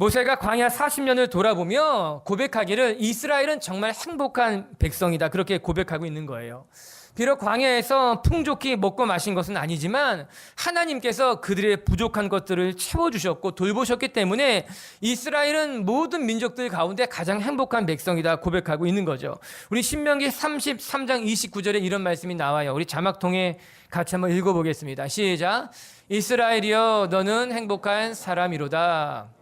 모세가 광야 40년을 돌아보며 고백하기를 이스라엘은 정말 행복한 백성이다. 그렇게 고백하고 있는 거예요. 비록 광야에서 풍족히 먹고 마신 것은 아니지만 하나님께서 그들의 부족한 것들을 채워주셨고 돌보셨기 때문에 이스라엘은 모든 민족들 가운데 가장 행복한 백성이다 고백하고 있는 거죠. 우리 신명기 33장 29절에 이런 말씀이 나와요. 우리 자막 통해 같이 한번 읽어보겠습니다. 시작. 이스라엘이여 너는 행복한 사람이로다.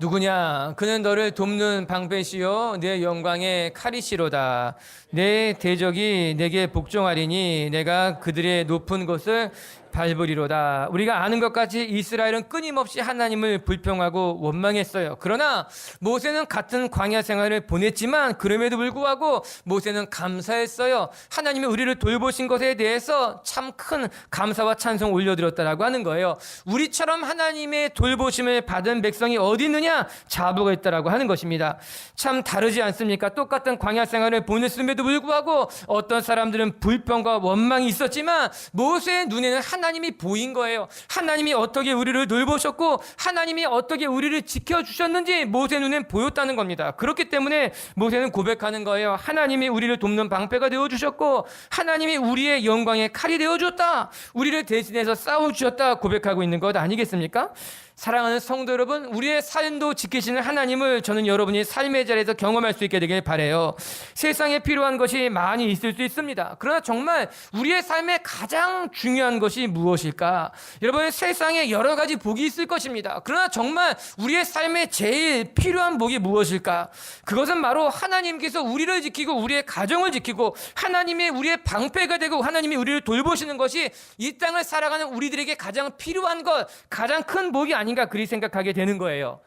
누구냐? 그는 너를 돕는 방패시요 내 영광의 칼이시로다. 내 대적이 내게 복종하리니 내가 그들의 높은 곳을 밟으리로다. 우리가 아는 것 같이 이스라엘은 끊임없이 하나님을 불평하고 원망했어요. 그러나 모세는 같은 광야 생활을 보냈지만 그럼에도 불구하고 모세는 감사했어요. 하나님이 우리를 돌보신 것에 대해서 참 큰 감사와 찬송 올려드렸다라고 하는 거예요. 우리처럼 하나님의 돌보심을 받은 백성이 어디 있느냐? 자부가 있다라고 하는 것입니다. 참 다르지 않습니까? 똑같은 광야 생활을 보냈음에도 불구하고 어떤 사람들은 불평과 원망이 있었지만 모세의 눈에는 하나님 이 보인 거예요. 하나님이 어떻게 우리를 돌보셨고 하나님이 어떻게 우리를 지켜주셨는지 모세 눈엔 보였다는 겁니다. 그렇기 때문에 모세는 고백하는 거예요. 하나님이 우리를 돕는 방패가 되어주셨고 하나님이 우리의 영광의 칼이 되어줬다. 우리를 대신해서 싸워주셨다 고백하고 있는 것 아니겠습니까? 사랑하는 성도 여러분, 우리의 삶도 지키시는 하나님을 저는 여러분이 삶의 자리에서 경험할 수 있게 되길 바래요. 세상에 필요한 것이 많이 있을 수 있습니다. 그러나 정말 우리의 삶에 가장 중요한 것이 무엇일까? 여러분, 세상에 여러 가지 복이 있을 것입니다. 그러나 정말 우리의 삶에 제일 필요한 복이 무엇일까? 그것은 바로 하나님께서 우리를 지키고 우리의 가정을 지키고 하나님의 우리의 방패가 되고 하나님이 우리를 돌보시는 것이 이 땅을 살아가는 우리들에게 가장 필요한 것, 가장 큰 복이 아 닌가 그리 생각하게 되는 거예요.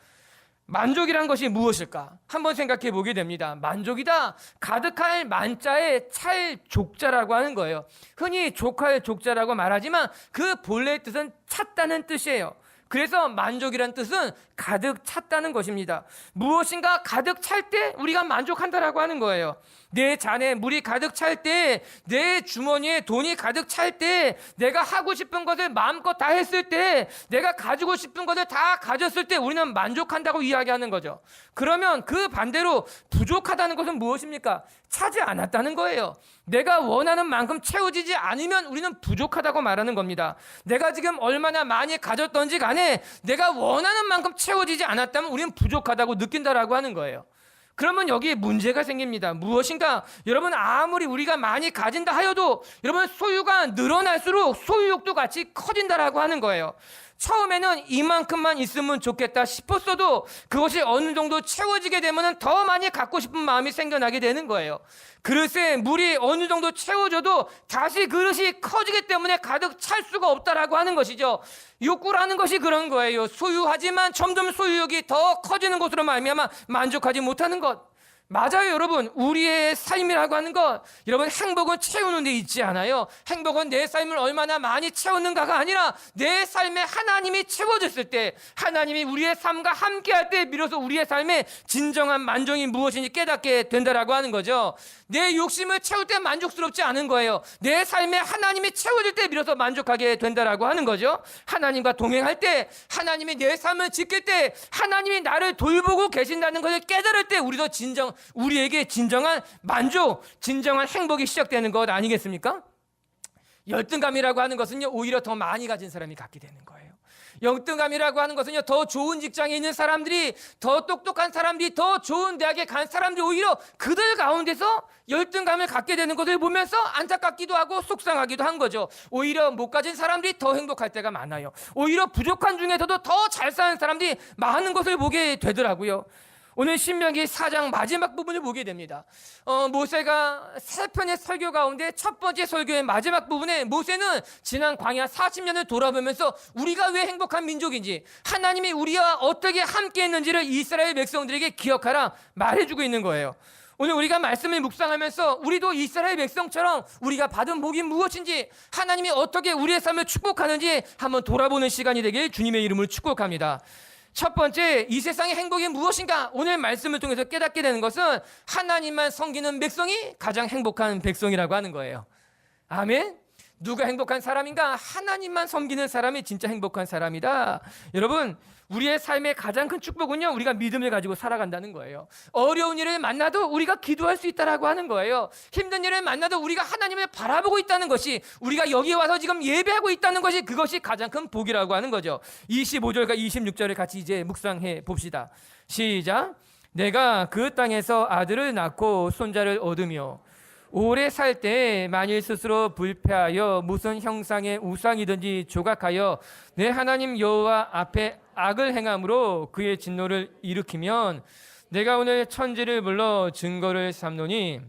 만족이란 것이 무엇일까? 한번 생각해 보게 됩니다. 만족이다. 가득할 만자의 찰 족자라고 하는 거예요. 흔히 족할 족자라고 말하지만 그 본래 뜻은 찼다는 뜻이에요. 그래서 만족이란 뜻은 가득 찼다는 것입니다. 무엇인가 가득 찰 때 우리가 만족한다라고 하는 거예요. 내 잔에 물이 가득 찰 때, 내 주머니에 돈이 가득 찰 때, 내가 하고 싶은 것을 마음껏 다 했을 때, 내가 가지고 싶은 것을 다 가졌을 때 우리는 만족한다고 이야기하는 거죠. 그러면 그 반대로 부족하다는 것은 무엇입니까? 차지 않았다는 거예요. 내가 원하는 만큼 채워지지 않으면 우리는 부족하다고 말하는 겁니다. 내가 지금 얼마나 많이 가졌던지 간에 내가 원하는 만큼 채워지지 않았다면 우리는 부족하다고 느낀다라고 하는 거예요. 그러면 여기에 문제가 생깁니다. 무엇인가? 여러분, 아무리 우리가 많이 가진다 하여도 여러분, 소유가 늘어날수록 소유욕도 같이 커진다라고 하는 거예요. 처음에는 이만큼만 있으면 좋겠다 싶었어도 그것이 어느 정도 채워지게 되면 더 많이 갖고 싶은 마음이 생겨나게 되는 거예요. 그릇에 물이 어느 정도 채워져도 다시 그릇이 커지기 때문에 가득 찰 수가 없다라고 하는 것이죠. 욕구라는 것이 그런 거예요. 소유하지만 점점 소유욕이 더 커지는 것으로 말미암아 만족하지 못하는 것. 맞아요, 여러분. 우리의 삶이라고 하는 것, 여러분, 행복은 채우는 데 있지 않아요. 행복은 내 삶을 얼마나 많이 채우는가가 아니라 내 삶에 하나님이 채워졌을 때, 하나님이 우리의 삶과 함께 할 때, 비로소 우리의 삶에 진정한 만족이 무엇인지 깨닫게 된다라고 하는 거죠. 내 욕심을 채울 때 만족스럽지 않은 거예요. 내 삶에 하나님이 채워질 때 비로소 만족하게 된다라고 하는 거죠. 하나님과 동행할 때, 하나님이 내 삶을 지킬 때, 하나님이 나를 돌보고 계신다는 것을 깨달을 때, 우리도 진정, 우리에게 진정한 만족, 진정한 행복이 시작되는 것 아니겠습니까? 열등감이라고 하는 것은요, 오히려 더 많이 가진 사람이 갖게 되는 거예요. 열등감이라고 하는 것은요, 더 좋은 직장에 있는 사람들이, 더 똑똑한 사람들이, 더 좋은 대학에 간 사람들이 오히려 그들 가운데서 열등감을 갖게 되는 것을 보면서 안타깝기도 하고 속상하기도 한 거죠. 오히려 못 가진 사람들이 더 행복할 때가 많아요. 오히려 부족한 중에서도 더 잘 사는 사람들이 많은 것을 보게 되더라고요. 오늘 신명기 4장 마지막 부분을 보게 됩니다. 어, 모세가 세 편의 설교 가운데 첫 번째 설교의 마지막 부분에 모세는 지난 광야 40년을 돌아보면서 우리가 왜 행복한 민족인지 하나님이 우리와 어떻게 함께 했는지를 이스라엘 백성들에게 기억하라 말해주고 있는 거예요. 오늘 우리가 말씀을 묵상하면서 우리도 이스라엘 백성처럼 우리가 받은 복이 무엇인지 하나님이 어떻게 우리의 삶을 축복하는지 한번 돌아보는 시간이 되길 주님의 이름으로 축복합니다. 첫 번째, 이 세상의 행복이 무엇인가? 오늘 말씀을 통해서 깨닫게 되는 것은 하나님만 섬기는 백성이 가장 행복한 백성이라고 하는 거예요. 아멘. 누가 행복한 사람인가? 하나님만 섬기는 사람이 진짜 행복한 사람이다. 여러분, 우리의 삶의 가장 큰 축복은요, 우리가 믿음을 가지고 살아간다는 거예요. 어려운 일을 만나도 우리가 기도할 수 있다라고 하는 거예요. 힘든 일을 만나도 우리가 하나님을 바라보고 있다는 것이 우리가 여기 와서 지금 예배하고 있다는 것이 그것이 가장 큰 복이라고 하는 거죠. 25절과 26절을 같이 이제 묵상해 봅시다. 시작. 내가 그 땅에서 아들을 낳고 손자를 얻으며 오래 살 때 만일 스스로 불패하여 무슨 형상의 우상이든지 조각하여 내 하나님 여호와 앞에 악을 행함으로 그의 진노를 일으키면 내가 오늘 천지를 불러 증거를 삼노니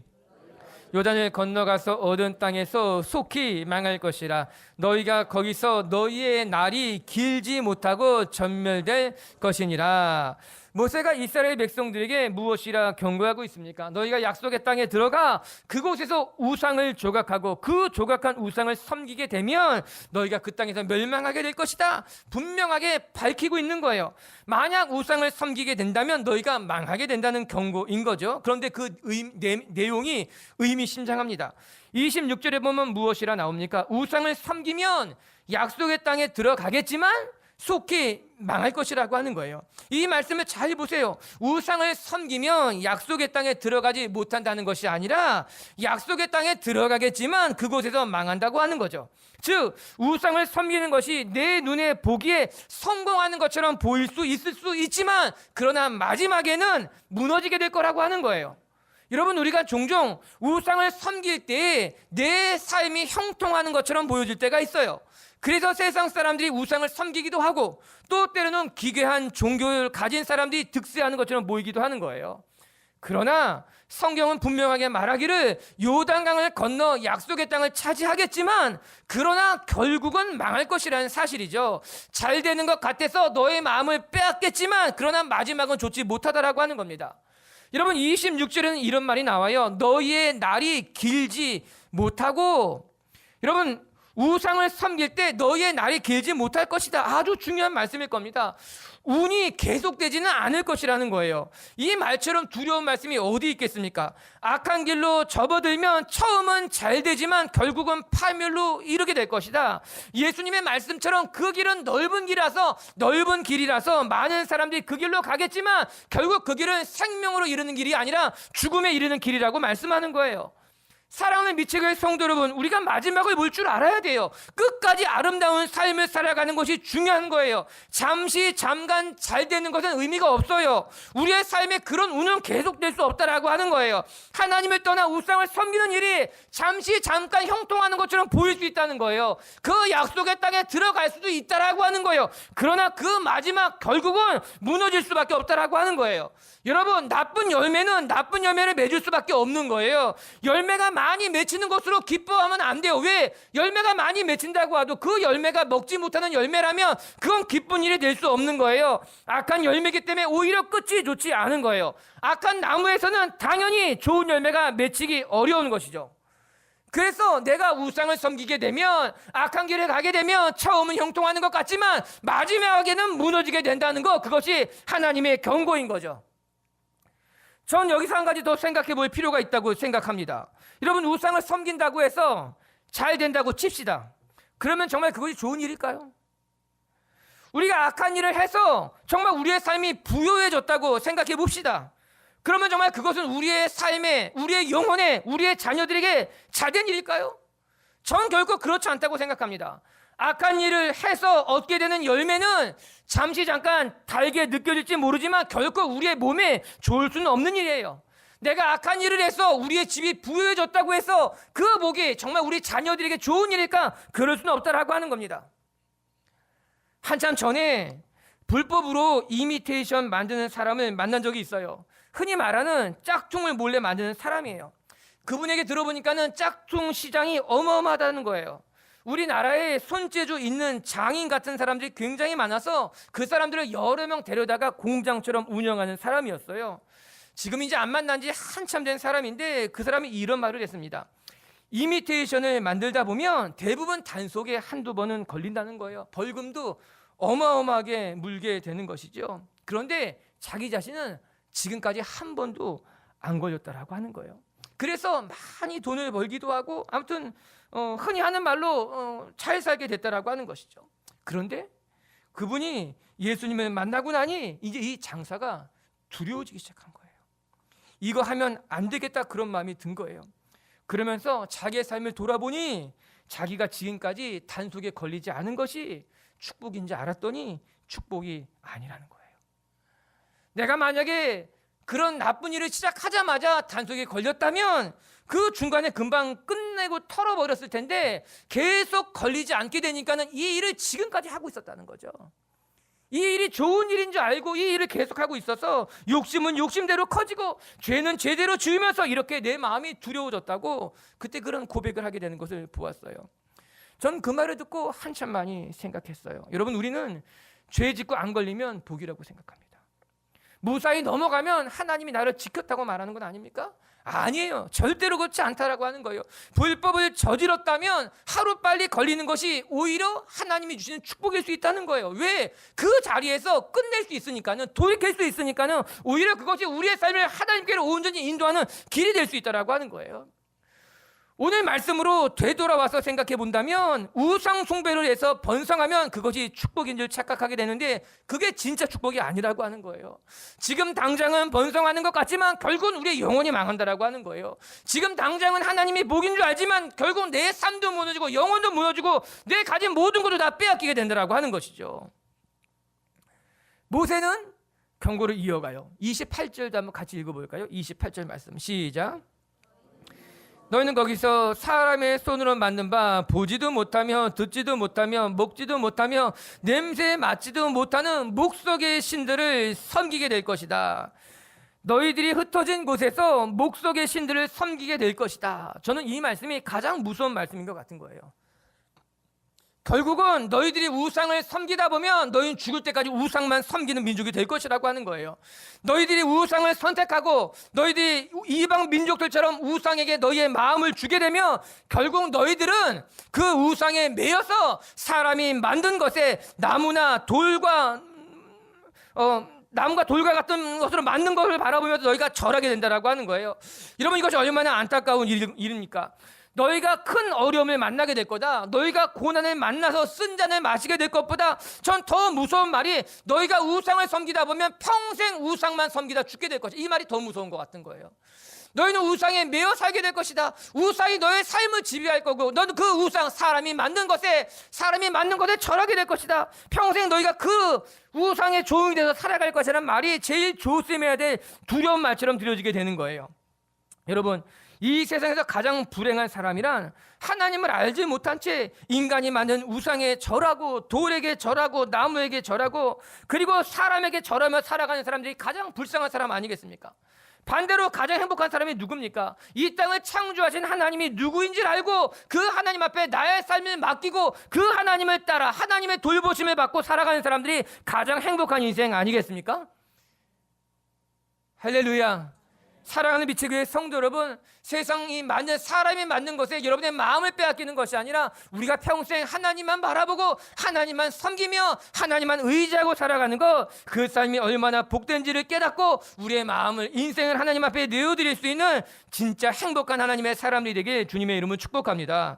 요단을 건너가서 얻은 땅에서 속히 망할 것이라 너희가 거기서 너희의 날이 길지 못하고 전멸될 것이니라 모세가 이스라엘 백성들에게 무엇이라 경고하고 있습니까? 너희가 약속의 땅에 들어가 그곳에서 우상을 조각하고 그 조각한 우상을 섬기게 되면 너희가 그 땅에서 멸망하게 될 것이다. 분명하게 밝히고 있는 거예요. 만약 우상을 섬기게 된다면 너희가 망하게 된다는 경고인 거죠. 그런데 그 의, 내, 내용이 의미심장합니다. 26절에 보면 무엇이라 나옵니까? 우상을 섬기면 약속의 땅에 들어가겠지만 속히 망할 것이라고 하는 거예요. 이 말씀을 잘 보세요. 우상을 섬기면 약속의 땅에 들어가지 못한다는 것이 아니라 약속의 땅에 들어가겠지만 그곳에서 망한다고 하는 거죠. 즉, 우상을 섬기는 것이 내 눈에 보기에 성공하는 것처럼 보일 수 있을 수 있지만 그러나 마지막에는 무너지게 될 거라고 하는 거예요. 여러분 우리가 종종 우상을 섬길 때 내 삶이 형통하는 것처럼 보여질 때가 있어요. 그래서 세상 사람들이 우상을 섬기기도 하고 또 때로는 기괴한 종교를 가진 사람들이 득세하는 것처럼 보이기도 하는 거예요. 그러나 성경은 분명하게 말하기를 요단강을 건너 약속의 땅을 차지하겠지만 그러나 결국은 망할 것이라는 사실이죠. 잘 되는 것 같아서 너의 마음을 빼앗겠지만 그러나 마지막은 좋지 못하다라고 하는 겁니다. 여러분 26절에는 이런 말이 나와요. 너희의 날이 길지 못하고 여러분 우상을 섬길 때 너희의 날이 길지 못할 것이다. 아주 중요한 말씀일 겁니다. 운이 계속되지는 않을 것이라는 거예요. 이 말처럼 두려운 말씀이 어디 있겠습니까? 악한 길로 접어들면 처음은 잘 되지만 결국은 파멸로 이르게 될 것이다. 예수님의 말씀처럼 그 길은 넓은 길이라서 넓은 길이라서 많은 사람들이 그 길로 가겠지만 결국 그 길은 생명으로 이르는 길이 아니라 죽음에 이르는 길이라고 말씀하는 거예요. 사랑하는 미치교의 성도 여러분, 우리가 마지막을 볼 줄 알아야 돼요. 끝까지 아름다운 삶을 살아가는 것이 중요한 거예요. 잠시, 잠깐 잘 되는 것은 의미가 없어요. 우리의 삶에 그런 운은 계속될 수 없다라고 하는 거예요. 하나님을 떠나 우상을 섬기는 일이 잠시, 잠깐 형통하는 것처럼 보일 수 있다는 거예요. 그 약속의 땅에 들어갈 수도 있다라고 하는 거예요. 그러나 그 마지막 결국은 무너질 수밖에 없다라고 하는 거예요. 여러분, 나쁜 열매는 나쁜 열매를 맺을 수밖에 없는 거예요. 열매가 많이 맺히는 것으로 기뻐하면 안 돼요. 왜? 열매가 많이 맺힌다고 해도 그 열매가 먹지 못하는 열매라면 그건 기쁜 일이 될 수 없는 거예요. 악한 열매기 때문에 오히려 끝이 좋지 않은 거예요. 악한 나무에서는 당연히 좋은 열매가 맺히기 어려운 것이죠. 그래서 내가 우상을 섬기게 되면 악한 길에 가게 되면 처음은 형통하는 것 같지만 마지막에는 무너지게 된다는 것 그것이 하나님의 경고인 거죠. 전 여기서 한 가지 더 생각해 볼 필요가 있다고 생각합니다. 여러분 우상을 섬긴다고 해서 잘 된다고 칩시다. 그러면 정말 그것이 좋은 일일까요? 우리가 악한 일을 해서 정말 우리의 삶이 부요해졌다고 생각해 봅시다. 그러면 정말 그것은 우리의 삶에, 우리의 영혼에, 우리의 자녀들에게 잘된 일일까요? 전 결코 그렇지 않다고 생각합니다. 악한 일을 해서 얻게 되는 열매는 잠시 잠깐 달게 느껴질지 모르지만 결코 우리의 몸에 좋을 수는 없는 일이에요. 내가 악한 일을 해서 우리의 집이 부유해졌다고 해서 그 복이 정말 우리 자녀들에게 좋은 일일까? 그럴 수는 없다라고 하는 겁니다. 한참 전에 불법으로 이미테이션 만드는 사람을 만난 적이 있어요. 흔히 말하는 짝퉁을 몰래 만드는 사람이에요. 그분에게 들어보니까는 짝퉁 시장이 어마어마하다는 거예요. 우리나라에 손재주 있는 장인 같은 사람들이 굉장히 많아서 그 사람들을 여러 명 데려다가 공장처럼 운영하는 사람이었어요. 지금 이제 안 만난 지 한참 된 사람인데 그 사람이 이런 말을 했습니다. 이미테이션을 만들다 보면 대부분 단속에 한두 번은 걸린다는 거예요. 벌금도 어마어마하게 물게 되는 것이죠. 그런데 자기 자신은 지금까지 한 번도 안 걸렸다라고 하는 거예요. 그래서 많이 돈을 벌기도 하고 아무튼 어, 흔히 하는 말로 어, 잘 살게 됐다라고 하는 것이죠. 그런데 그분이 예수님을 만나고 나니 이제 이 장사가 두려워지기 시작한 거예요. 이거 하면 안 되겠다 그런 마음이 든 거예요. 그러면서 자기의 삶을 돌아보니 자기가 지금까지 단속에 걸리지 않은 것이 축복인지 알았더니 축복이 아니라는 거예요. 내가 만약에 그런 나쁜 일을 시작하자마자 단속에 걸렸다면 그 중간에 금방 끝내고 털어버렸을 텐데 계속 걸리지 않게 되니까는 이 일을 지금까지 하고 있었다는 거죠. 이 일이 좋은 일인 줄 알고 이 일을 계속하고 있어서 욕심은 욕심대로 커지고 죄는 죄대로 지으면서 이렇게 내 마음이 두려워졌다고 그때 그런 고백을 하게 되는 것을 보았어요. 전 그 말을 듣고 한참 많이 생각했어요. 여러분 우리는 죄 짓고 안 걸리면 복이라고 생각합니다. 무사히 넘어가면 하나님이 나를 지켰다고 말하는 건 아닙니까? 아니에요. 절대로 그렇지 않다라고 하는 거예요. 불법을 저질렀다면 하루 빨리 걸리는 것이 오히려 하나님이 주시는 축복일 수 있다는 거예요. 왜? 그 자리에서 끝낼 수 있으니까는 돌이킬 수 있으니까는 오히려 그것이 우리의 삶을 하나님께로 온전히 인도하는 길이 될 수 있다라고 하는 거예요. 오늘 말씀으로 되돌아와서 생각해 본다면 우상 숭배를 해서 번성하면 그것이 축복인 줄 착각하게 되는데 그게 진짜 축복이 아니라고 하는 거예요. 지금 당장은 번성하는 것 같지만 결국은 우리의 영혼이 망한다라고 하는 거예요. 지금 당장은 하나님이 복인 줄 알지만 결국 내 삶도 무너지고 영혼도 무너지고 내 가진 모든 것도 다 빼앗기게 된다라고 하는 것이죠. 모세는 경고를 이어가요. 28절도 한번 같이 읽어볼까요? 28절 말씀 시작. 너희는 거기서 사람의 손으로 만든 바 보지도 못하며 듣지도 못하며 먹지도 못하며 냄새에 맡지도 못하는 목속의 신들을 섬기게 될 것이다. 너희들이 흩어진 곳에서 목속의 신들을 섬기게 될 것이다. 저는 이 말씀이 가장 무서운 말씀인 것 같은 거예요. 결국은 너희들이 우상을 섬기다 보면 너희는 죽을 때까지 우상만 섬기는 민족이 될 것이라고 하는 거예요. 너희들이 우상을 선택하고 너희들이 이방 민족들처럼 우상에게 너희의 마음을 주게 되면 결국 너희들은 그 우상에 매여서 사람이 만든 것에 나무나 돌과 어 나무가 돌과 같은 것으로 만든 것을 바라보면서 너희가 절하게 된다라고 하는 거예요. 여러분 이것이 얼마나 안타까운 일, 일입니까? 너희가 큰 어려움을 만나게 될 거다. 너희가 고난을 만나서 쓴 잔을 마시게 될 것보다 전 더 무서운 말이 너희가 우상을 섬기다 보면 평생 우상만 섬기다 죽게 될 것이다. 이 말이 더 무서운 것 같은 거예요. 너희는 우상에 매여 살게 될 것이다. 우상이 너의 삶을 지배할 거고, 너는 그 우상, 사람이 만든 것에, 사람이 만든 것에 절하게 될 것이다. 평생 너희가 그 우상의 종이 돼서 살아갈 것이라는 말이 제일 조심해야 될 두려운 말처럼 들려지게 되는 거예요. 여러분, 이 세상에서 가장 불행한 사람이란 하나님을 알지 못한 채 인간이 만든 우상에 절하고 돌에게 절하고 나무에게 절하고 그리고 사람에게 절하며 살아가는 사람들이 가장 불쌍한 사람 아니겠습니까? 반대로 가장 행복한 사람이 누굽니까? 이 땅을 창조하신 하나님이 누구인지를 알고 그 하나님 앞에 나의 삶을 맡기고 그 하나님을 따라 하나님의 돌보심을 받고 살아가는 사람들이 가장 행복한 인생 아니겠습니까? 할렐루야. 사랑하는 빛의 교회 성도 여러분, 세상이 만든 사람이 만든 것에 여러분의 마음을 빼앗기는 것이 아니라 우리가 평생 하나님만 바라보고 하나님만 섬기며 하나님만 의지하고 살아가는 것, 그 삶이 얼마나 복된지를 깨닫고 우리의 마음을 인생을 하나님 앞에 내어드릴 수 있는 진짜 행복한 하나님의 사람들이 되길 주님의 이름을 축복합니다.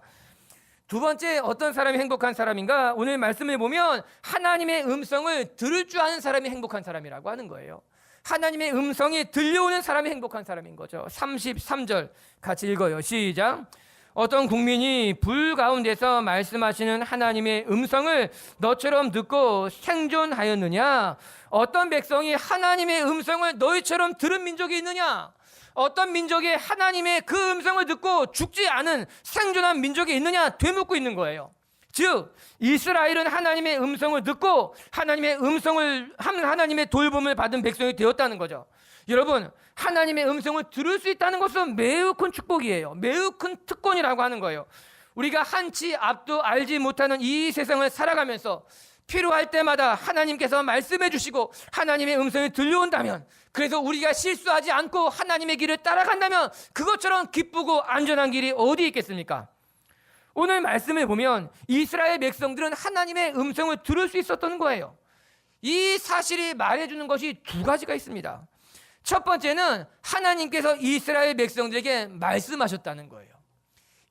두 번째 어떤 사람이 행복한 사람인가? 오늘 말씀을 보면 하나님의 음성을 들을 줄 아는 사람이 행복한 사람이라고 하는 거예요. 하나님의 음성이 들려오는 사람이 행복한 사람인 거죠. 33절 같이 읽어요. 시작. 어떤 국민이 불 가운데서 말씀하시는 하나님의 음성을 너처럼 듣고 생존하였느냐? 어떤 백성이 하나님의 음성을 너희처럼 들은 민족이 있느냐? 어떤 민족이 하나님의 그 음성을 듣고 죽지 않은 생존한 민족이 있느냐? 되묻고 있는 거예요. 즉 이스라엘은 하나님의 음성을 듣고 하나님의 음성을 하나님의 돌봄을 받은 백성이 되었다는 거죠. 여러분 하나님의 음성을 들을 수 있다는 것은 매우 큰 축복이에요. 매우 큰 특권이라고 하는 거예요. 우리가 한치 앞도 알지 못하는 이 세상을 살아가면서 필요할 때마다 하나님께서 말씀해 주시고 하나님의 음성이 들려온다면 그래서 우리가 실수하지 않고 하나님의 길을 따라간다면 그것처럼 기쁘고 안전한 길이 어디 있겠습니까? 오늘 말씀을 보면 이스라엘 백성들은 하나님의 음성을 들을 수 있었던 거예요. 이 사실이 말해주는 것이 두 가지가 있습니다. 첫 번째는 하나님께서 이스라엘 백성들에게 말씀하셨다는 거예요.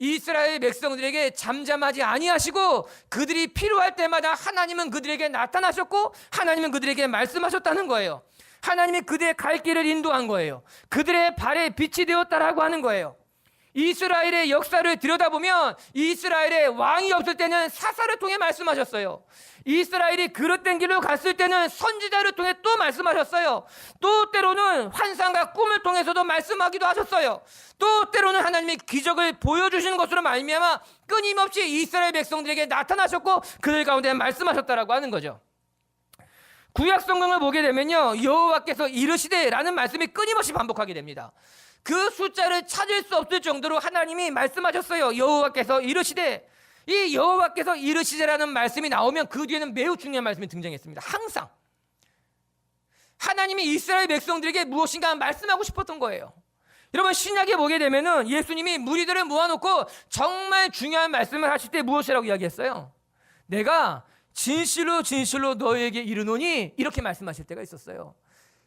이스라엘 백성들에게 잠잠하지 아니하시고 그들이 필요할 때마다 하나님은 그들에게 나타나셨고 하나님은 그들에게 말씀하셨다는 거예요. 하나님이 그들의 갈 길을 인도한 거예요. 그들의 발에 빛이 되었다라고 하는 거예요. 이스라엘의 역사를 들여다보면 이스라엘의 왕이 없을 때는 사사를 통해 말씀하셨어요. 이스라엘이 그릇된 길로 갔을 때는 선지자를 통해 또 말씀하셨어요. 또 때로는 환상과 꿈을 통해서도 말씀하기도 하셨어요. 또 때로는 하나님이 기적을 보여주시는 것으로 말미암아 끊임없이 이스라엘 백성들에게 나타나셨고 그들 가운데 말씀하셨다라고 하는 거죠. 구약 성경을 보게 되면요 여호와께서 이르시되라는 말씀이 끊임없이 반복하게 됩니다. 그 숫자를 찾을 수 없을 정도로 하나님이 말씀하셨어요. 여호와께서 이르시되 이 여호와께서 이르시되라는 말씀이 나오면 그 뒤에는 매우 중요한 말씀이 등장했습니다. 항상 하나님이 이스라엘 백성들에게 무엇인가 말씀하고 싶었던 거예요. 여러분 신약에 보게 되면은 예수님이 무리들을 모아놓고 정말 중요한 말씀을 하실 때 무엇이라고 이야기했어요? 내가 진실로 진실로 너에게 이르노니 이렇게 말씀하실 때가 있었어요.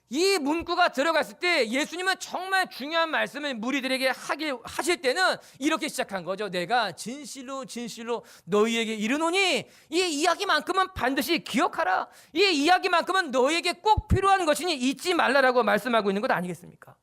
이 문구가 들어갔을 때 예수님은 정말 중요한 말씀을 무리들에게 하기, 하실 때는 이렇게 시작한 거죠. 내가 진실로 진실로 너희에게 이르노니 이 이야기만큼은 반드시 기억하라. 이 이야기만큼은 너희에게 꼭 필요한 것이니 잊지 말라라고 말씀하고 있는 것 아니겠습니까?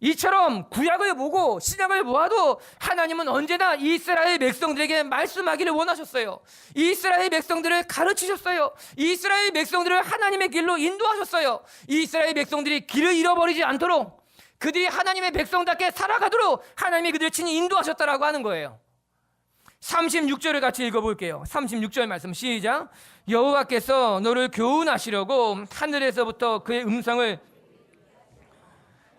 이처럼 구약을 보고 신약을 보아도 하나님은 언제나 이스라엘 백성들에게 말씀하기를 원하셨어요. 이스라엘 백성들을 가르치셨어요. 이스라엘 백성들을 하나님의 길로 인도하셨어요. 이스라엘 백성들이 길을 잃어버리지 않도록 그들이 하나님의 백성답게 살아가도록 하나님이 그들을 친히 인도하셨다라고 하는 거예요. 36절을 같이 읽어볼게요. 36절 말씀 시작. 여호와께서 너를 교훈하시려고 하늘에서부터 그의 음성을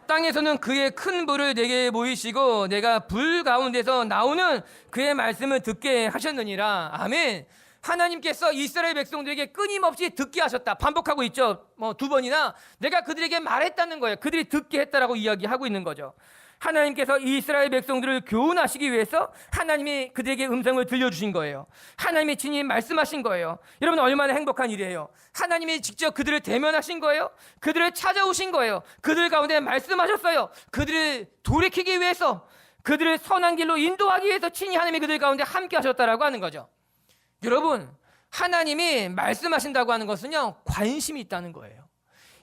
땅에서는 그의 큰 불을 내게 보이시고 내가 불 가운데서 나오는 그의 말씀을 듣게 하셨느니라. 아멘. 하나님께서 이스라엘 백성들에게 끊임없이 듣게 하셨다. 반복하고 있죠. 뭐 두 번이나 내가 그들에게 말했다는 거예요. 그들이 듣게 했다라고 이야기하고 있는 거죠. 하나님께서 이스라엘 백성들을 교훈하시기 위해서 하나님이 그들에게 음성을 들려주신 거예요. 하나님이 친히 말씀하신 거예요. 여러분 얼마나 행복한 일이에요. 하나님이 직접 그들을 대면하신 거예요. 그들을 찾아오신 거예요. 그들 가운데 말씀하셨어요. 그들을 돌이키기 위해서 그들을 선한 길로 인도하기 위해서 친히 하나님이 그들 가운데 함께 하셨다라고 하는 거죠. 여러분 하나님이 말씀하신다고 하는 것은요 관심이 있다는 거예요.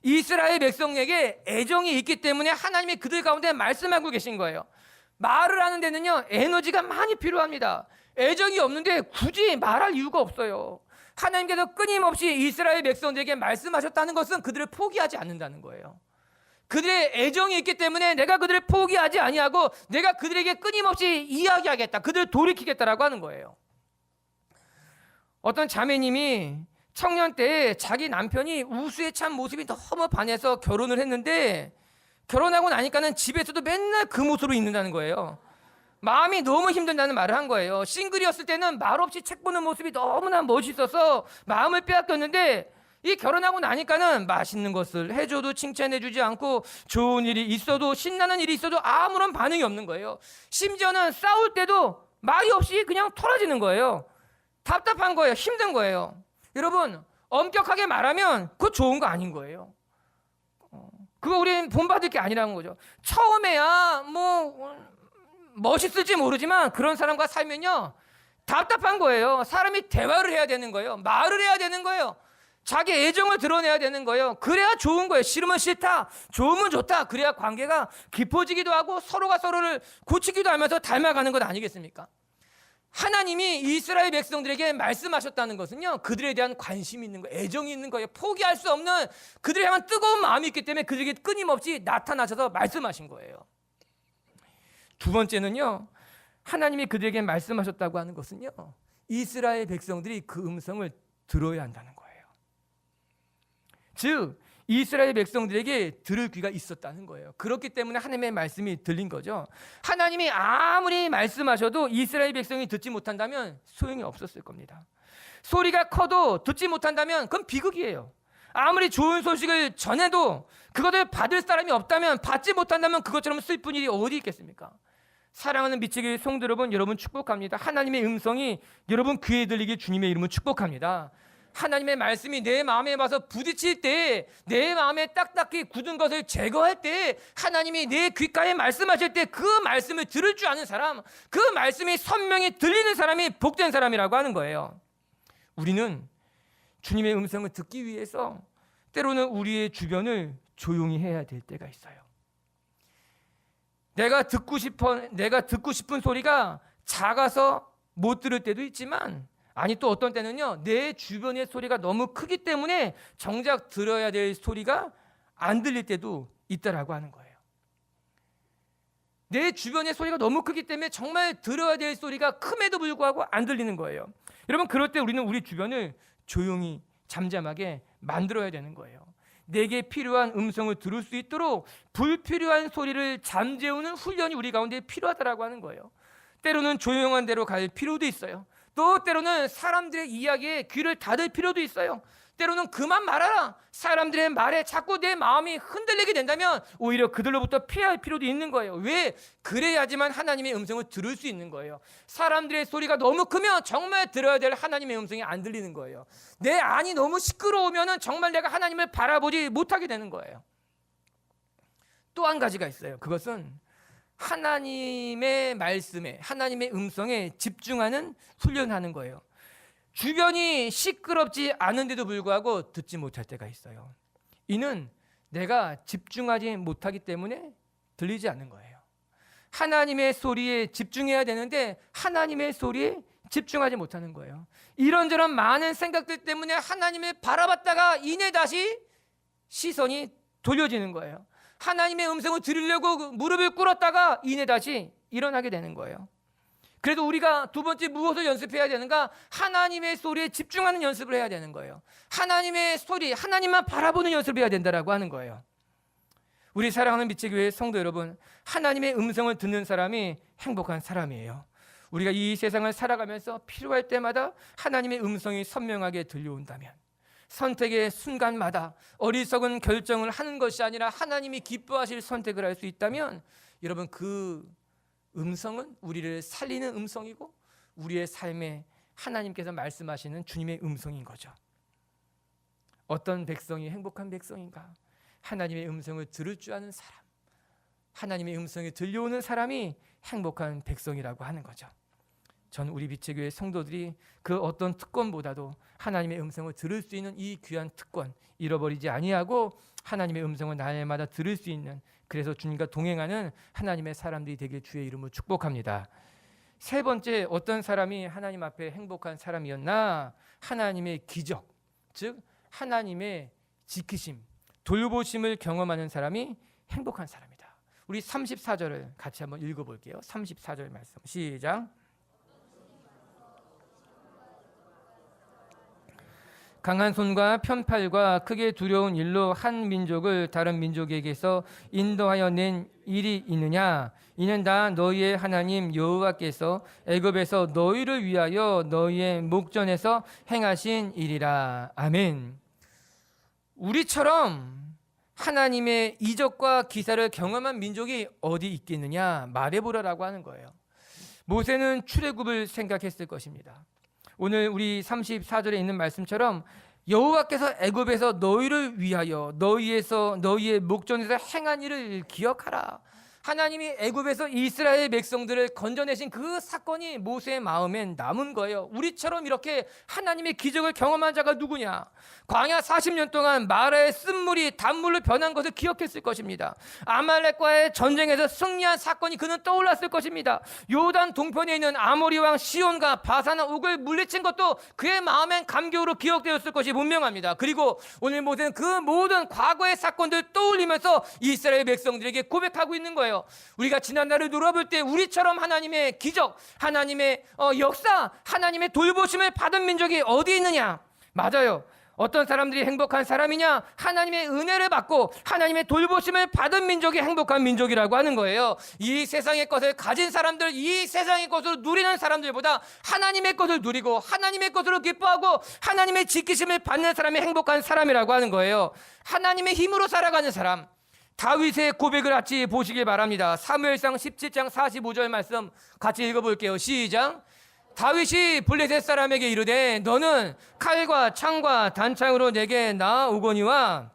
이스라엘 백성에게 애정이 있기 때문에 하나님이 그들 가운데 말씀하고 계신 거예요. 말을 하는 데는요, 에너지가 많이 필요합니다. 애정이 없는데 굳이 말할 이유가 없어요. 하나님께서 끊임없이 이스라엘 백성들에게 말씀하셨다는 것은 그들을 포기하지 않는다는 거예요. 그들의 애정이 있기 때문에 내가 그들을 포기하지 아니하고 내가 그들에게 끊임없이 이야기하겠다. 그들을 돌이키겠다라고 하는 거예요. 어떤 자매님이 청년 때 자기 남편이 우수에 찬 모습이 너무 반해서 결혼을 했는데 결혼하고 나니까는 집에서도 맨날 그 모습으로 있는다는 거예요. 마음이 너무 힘든다는 말을 한 거예요. 싱글이었을 때는 말 없이 책 보는 모습이 너무나 멋있어서 마음을 빼앗겼는데 이 결혼하고 나니까는 맛있는 것을 해줘도 칭찬해주지 않고 좋은 일이 있어도 신나는 일이 있어도 아무런 반응이 없는 거예요. 심지어는 싸울 때도 말이 없이 그냥 털어지는 거예요. 답답한 거예요. 힘든 거예요. 여러분 엄격하게 말하면 그거 좋은 거 아닌 거예요. 어, 그거 우리는 본받을 게 아니라는 거죠. 처음에야 뭐 멋있을지 모르지만 그런 사람과 살면요 답답한 거예요. 사람이 대화를 해야 되는 거예요. 말을 해야 되는 거예요. 자기 애정을 드러내야 되는 거예요. 그래야 좋은 거예요. 싫으면 싫다, 좋으면 좋다. 그래야 관계가 깊어지기도 하고 서로가 서로를 고치기도 하면서 닮아가는 것 아니겠습니까? 하나님이 이스라엘 백성들에게 말씀하셨다는 것은요, 그들에 대한 관심이 있는 거예요. 애정이 있는 거예요. 포기할 수 없는 그들에 향한 뜨거운 마음이 있기 때문에 그들에게 끊임없이 나타나셔서 말씀하신 거예요. 두 번째는요, 하나님이 그들에게 말씀하셨다고 하는 것은요, 이스라엘 백성들이 그 음성을 들어야 한다는 거예요. 즉, 이스라엘 백성들에게 들을 귀가 있었다는 거예요. 그렇기 때문에 하나님의 말씀이 들린 거죠. 하나님이 아무리 말씀하셔도 이스라엘 백성이 듣지 못한다면 소용이 없었을 겁니다. 소리가 커도 듣지 못한다면 그건 비극이에요. 아무리 좋은 소식을 전해도 그것을 받을 사람이 없다면 받지 못한다면 그것처럼 슬픈 일이 어디 있겠습니까? 사랑하는 미치기 성도 여러분, 여러분 축복합니다. 하나님의 음성이 여러분 귀에 들리게 주님의 이름을 축복합니다. 하나님의 말씀이 내 마음에 와서 부딪힐 때, 내 마음에 딱딱히 굳은 것을 제거할 때, 하나님이 내 귓가에 말씀하실 때 그 말씀을 들을 줄 아는 사람, 그 말씀이 선명히 들리는 사람이 복된 사람이라고 하는 거예요. 우리는 주님의 음성을 듣기 위해서 때로는 우리의 주변을 조용히 해야 될 때가 있어요. 내가 듣고 싶어 내가 듣고 싶은 소리가 작아서 못 들을 때도 있지만 아니 또 어떤 때는요 내 주변의 소리가 너무 크기 때문에 정작 들어야 될 소리가 안 들릴 때도 있다라고 하는 거예요. 내 주변의 소리가 너무 크기 때문에 정말 들어야 될 소리가 큼에도 불구하고 안 들리는 거예요. 여러분 그럴 때 우리는 우리 주변을 조용히 잠잠하게 만들어야 되는 거예요. 내게 필요한 음성을 들을 수 있도록 불필요한 소리를 잠재우는 훈련이 우리 가운데 필요하다라고 하는 거예요. 때로는 조용한 데로 갈 필요도 있어요. 또 때로는 사람들의 이야기에 귀를 닫을 필요도 있어요. 때로는 그만 말하라. 사람들의 말에 자꾸 내 마음이 흔들리게 된다면 오히려 그들로부터 피할 필요도 있는 거예요. 왜? 그래야지만 하나님의 음성을 들을 수 있는 거예요. 사람들의 소리가 너무 크면 정말 들어야 될 하나님의 음성이 안 들리는 거예요. 내 안이 너무 시끄러우면 정말 내가 하나님을 바라보지 못하게 되는 거예요. 또 한 가지가 있어요. 그것은 하나님의 말씀에, 하나님의 음성에 집중하는 훈련하는 거예요. 주변이 시끄럽지 않은데도 불구하고 듣지 못할 때가 있어요. 이는 내가 집중하지 못하기 때문에 들리지 않는 거예요. 하나님의 소리에 집중해야 되는데 하나님의 소리에 집중하지 못하는 거예요. 이런저런 많은 생각들 때문에 하나님을 바라봤다가 이내 다시 시선이 돌려지는 거예요. 하나님의 음성을 들으려고 무릎을 꿇었다가 이내 다시 일어나게 되는 거예요. 그래도 우리가 두 번째 무엇을 연습해야 되는가? 하나님의 소리에 집중하는 연습을 해야 되는 거예요. 하나님의 소리, 하나님만 바라보는 연습을 해야 된다라고 하는 거예요. 우리 사랑하는 미치교회 성도 여러분, 하나님의 음성을 듣는 사람이 행복한 사람이에요. 우리가 이 세상을 살아가면서 필요할 때마다 하나님의 음성이 선명하게 들려온다면 선택의 순간마다 어리석은 결정을 하는 것이 아니라 하나님이 기뻐하실 선택을 할 수 있다면 여러분 그 음성은 우리를 살리는 음성이고 우리의 삶에 하나님께서 말씀하시는 주님의 음성인 거죠. 어떤 백성이 행복한 백성인가? 하나님의 음성을 들을 줄 아는 사람. 하나님의 음성이 들려오는 사람이 행복한 백성이라고 하는 거죠. 전 우리 빛의 교회 성도들이 그 어떤 특권보다도 하나님의 음성을 들을 수 있는 이 귀한 특권 잃어버리지 아니하고 하나님의 음성을 날마다 들을 수 있는 그래서 주님과 동행하는 하나님의 사람들이 되길 주의 이름으로 축복합니다. 세 번째 어떤 사람이 하나님 앞에 행복한 사람이었나? 하나님의 기적, 즉 하나님의 지키심, 돌보심을 경험하는 사람이 행복한 사람이다. 우리 34절을 같이 한번 읽어 볼게요. 34절 말씀. 시작. 강한 손과 편팔과 크게 두려운 일로 한 민족을 다른 민족에게서 인도하여 낸 일이 있느냐? 이는 다 너희의 하나님 여호와께서 애굽에서 너희를 위하여 너희의 목전에서 행하신 일이라. 아멘. 우리처럼 하나님의 이적과 기사를 경험한 민족이 어디 있겠느냐? 말해보라라고 하는 거예요. 모세는 출애굽을 생각했을 것입니다 오늘 우리 34절에 있는 말씀처럼 여호와께서 애굽에서 너희를 위하여 너희에서 너희의 목전에서 행한 일을 기억하라. 하나님이 애굽에서 이스라엘 백성들을 건져내신 그 사건이 모세의 마음엔 남은 거예요. 우리처럼 이렇게 하나님의 기적을 경험한 자가 누구냐? 광야 40년 동안 마라의 쓴물이 단물로 변한 것을 기억했을 것입니다. 아말렉과의 전쟁에서 승리한 사건이 그는 떠올랐을 것입니다. 요단 동편에 있는 아모리 왕 시온과 바사나 옥을 물리친 것도 그의 마음엔 감격으로 기억되었을 것이 분명합니다. 그리고 오늘 모세는 그 모든 과거의 사건들 떠올리면서 이스라엘 백성들에게 고백하고 있는 거예요. 우리가 지난날을 돌아볼 때 우리처럼 하나님의 기적, 하나님의 어, 역사, 하나님의 돌보심을 받은 민족이 어디 있느냐? 맞아요. 어떤 사람들이 행복한 사람이냐? 하나님의 은혜를 받고 하나님의 돌보심을 받은 민족이 행복한 민족이라고 하는 거예요. 이 세상의 것을 가진 사람들, 이 세상의 것을 누리는 사람들보다 하나님의 것을 누리고 하나님의 것으로 기뻐하고 하나님의 지키심을 받는 사람이 행복한 사람이라고 하는 거예요. 하나님의 힘으로 살아가는 사람, 다윗의 고백을 같이 보시길 바랍니다. 사무엘상 17장 45절 말씀 같이 읽어볼게요. 시작. 다윗이 블레셋 사람에게 이르되 너는 칼과 창과 단창으로 내게 나오거니와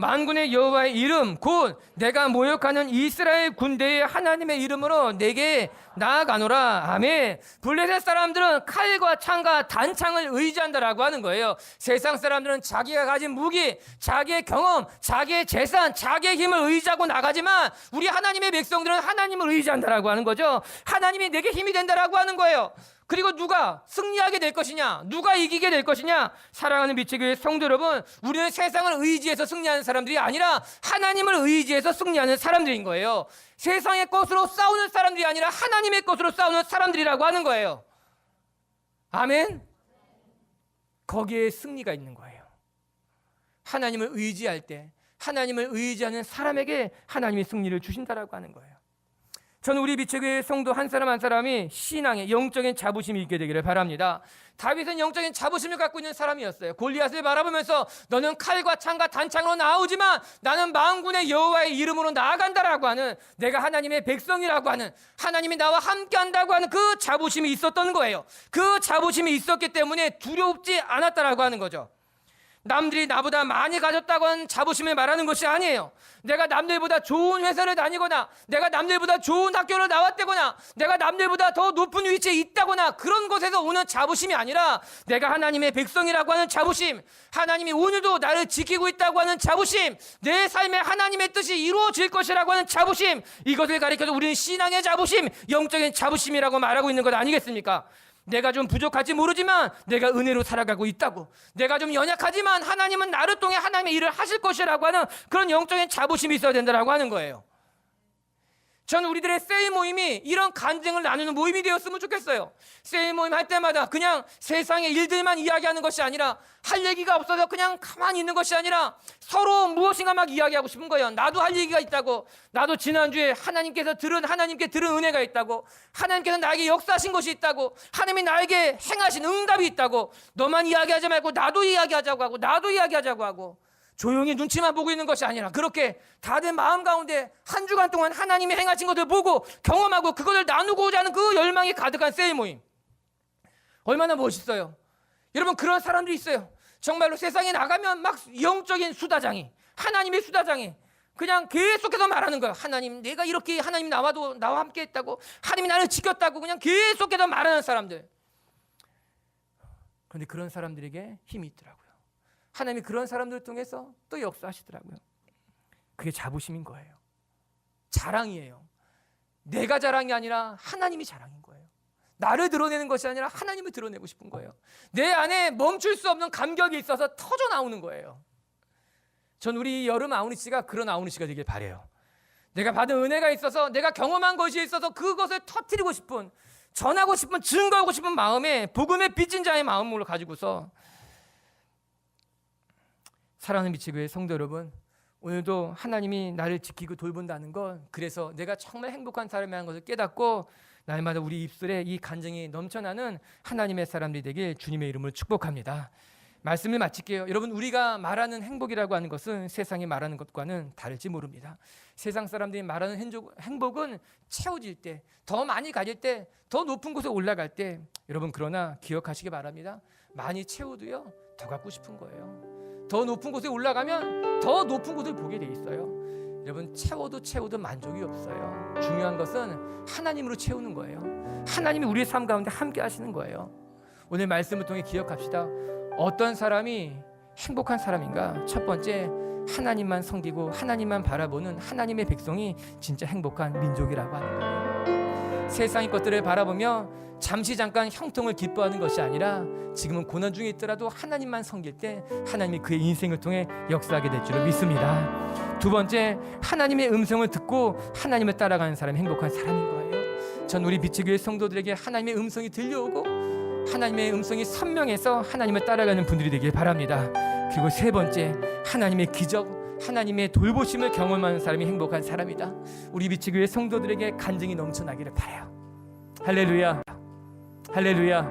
만군의 여호와의 이름 곧 내가 모욕하는 이스라엘 군대의 하나님의 이름으로 내게 나아가노라. 아멘. 블레셋 사람들은 칼과 창과 단창을 의지한다라고 하는 거예요. 세상 사람들은 자기가 가진 무기 자기의 경험 자기의 재산 자기의 힘을 의지하고 나가지만 우리 하나님의 백성들은 하나님을 의지한다라고 하는 거죠. 하나님이 내게 힘이 된다라고 하는 거예요 그리고 누가 승리하게 될 것이냐? 누가 이기게 될 것이냐? 사랑하는 미치교회 성도 여러분, 우리는 세상을 의지해서 승리하는 사람들이 아니라 하나님을 의지해서 승리하는 사람들인 거예요. 세상의 것으로 싸우는 사람들이 아니라 하나님의 것으로 싸우는 사람들이라고 하는 거예요. 아멘. 거기에 승리가 있는 거예요. 하나님을 의지할 때 하나님을 의지하는 사람에게 하나님이 승리를 주신다라고 하는 거예요. 저는 우리 비책의 성도 한 사람 한 사람이 신앙의 영적인 자부심이 있게 되기를 바랍니다. 다윗은 영적인 자부심을 갖고 있는 사람이었어요. 골리앗을 바라보면서 너는 칼과 창과 단창으로 나오지만 나는 만군의 여호와의 이름으로 나아간다라고 하는 내가 하나님의 백성이라고 하는 하나님이 나와 함께한다고 하는 그 자부심이 있었던 거예요. 그 자부심이 있었기 때문에 두렵지 않았다라고 하는 거죠. 남들이 나보다 많이 가졌다고 하는 자부심을 말하는 것이 아니에요. 내가 남들보다 좋은 회사를 다니거나, 내가 남들보다 좋은 학교를 나왔다거나, 내가 남들보다 더 높은 위치에 있다거나, 그런 것에서 오는 자부심이 아니라, 내가 하나님의 백성이라고 하는 자부심, 하나님이 오늘도 나를 지키고 있다고 하는 자부심, 내 삶에 하나님의 뜻이 이루어질 것이라고 하는 자부심, 이것을 가리켜서 우리는 신앙의 자부심, 영적인 자부심이라고 말하고 있는 것 아니겠습니까? 내가 좀 부족할지 모르지만 내가 은혜로 살아가고 있다고. 내가 좀 연약하지만 하나님은 나를 통해 하나님의 일을 하실 것이라고 하는 그런 영적인 자부심이 있어야 된다라고 하는 거예요. 저는 우리들의 세일 모임이 이런 간증을 나누는 모임이 되었으면 좋겠어요. 세일 모임 할 때마다 그냥 세상의 일들만 이야기하는 것이 아니라 할 얘기가 없어서 그냥 가만히 있는 것이 아니라 서로 무엇인가 막 이야기하고 싶은 거예요. 나도 할 얘기가 있다고. 나도 지난주에 하나님께서 들은 하나님께 들은 은혜가 있다고. 하나님께서 나에게 역사하신 것이 있다고. 하나님이 나에게 행하신 응답이 있다고. 너만 이야기하지 말고 나도 이야기하자고 하고 나도 이야기하자고 하고. 조용히 눈치만 보고 있는 것이 아니라 그렇게 다들 마음 가운데 한 주간 동안 하나님이 행하신 것을 보고 경험하고 그것을 나누고자 하는 그 열망이 가득한 세일 모임. 얼마나 멋있어요. 여러분 그런 사람들이 있어요. 정말로 세상에 나가면 막 영적인 수다장이 하나님의 수다장이 그냥 계속해서 말하는 거예요. 하나님 내가 이렇게 하나님 나와도 나와 함께 했다고 하나님이 나를 지켰다고 그냥 계속해서 말하는 사람들. 그런데 그런 사람들에게 힘이 있더라고요. 하나님이 그런 사람들을 통해서 또 역사하시더라고요. 그게 자부심인 거예요. 자랑이에요. 내가 자랑이 아니라 하나님이 자랑인 거예요. 나를 드러내는 것이 아니라 하나님을 드러내고 싶은 거예요. 내 안에 멈출 수 없는 감격이 있어서 터져 나오는 거예요. 전 우리 여름 아우니 씨가 그런 아우니 씨가 되길 바래요. 내가 받은 은혜가 있어서 내가 경험한 것이 있어서 그것을 터뜨리고 싶은 전하고 싶은 증거하고 싶은 마음에 복음의 빚진 자의 마음을 가지고서 사랑하는 미치교회 성도 여러분 오늘도 하나님이 나를 지키고 돌본다는 건 그래서 내가 정말 행복한 사람이라는 것을 깨닫고 날마다 우리 입술에 이 간증이 넘쳐나는 하나님의 사람들이 되길 주님의 이름으로 축복합니다. 말씀을 마칠게요. 여러분 우리가 말하는 행복이라고 하는 것은 세상이 말하는 것과는 다를지 모릅니다. 세상 사람들이 말하는 행복- 행복은 채워질 때, 더 많이 가질 때, 더 높은 곳에 올라갈 때 여러분 그러나 기억하시기 바랍니다. 많이 채워도요 더 갖고 싶은 거예요. 더 높은 곳에 올라가면 더 높은 곳을 보게 돼 있어요. 여러분 채워도 채워도 만족이 없어요. 중요한 것은 하나님으로 채우는 거예요. 하나님이 우리의 삶 가운데 함께 하시는 거예요. 오늘 말씀을 통해 기억합시다. 어떤 사람이 행복한 사람인가? 첫 번째 하나님만 섬기고 하나님만 바라보는 하나님의 백성이 진짜 행복한 민족이라고 하는 거예요. 세상의 것들을 바라보며 잠시 잠깐 형통을 기뻐하는 것이 아니라 지금은 고난 중에 있더라도 하나님만 섬길 때 하나님이 그의 인생을 통해 역사하게 될 줄을 믿습니다. 두 번째 하나님의 음성을 듣고 하나님을 따라가는 사람이 행복한 사람인 거예요. 전 우리 비치교회 성도들에게 하나님의 음성이 들려오고 하나님의 음성이 선명해서 하나님을 따라가는 분들이 되길 바랍니다. 그리고 세 번째 하나님의 기적 하나님의 돌보심을 경험하는 사람이 행복한 사람이다. 우리 비치교회 성도들에게 간증이 넘쳐나기를 바라요. 할렐루야. 할렐루야.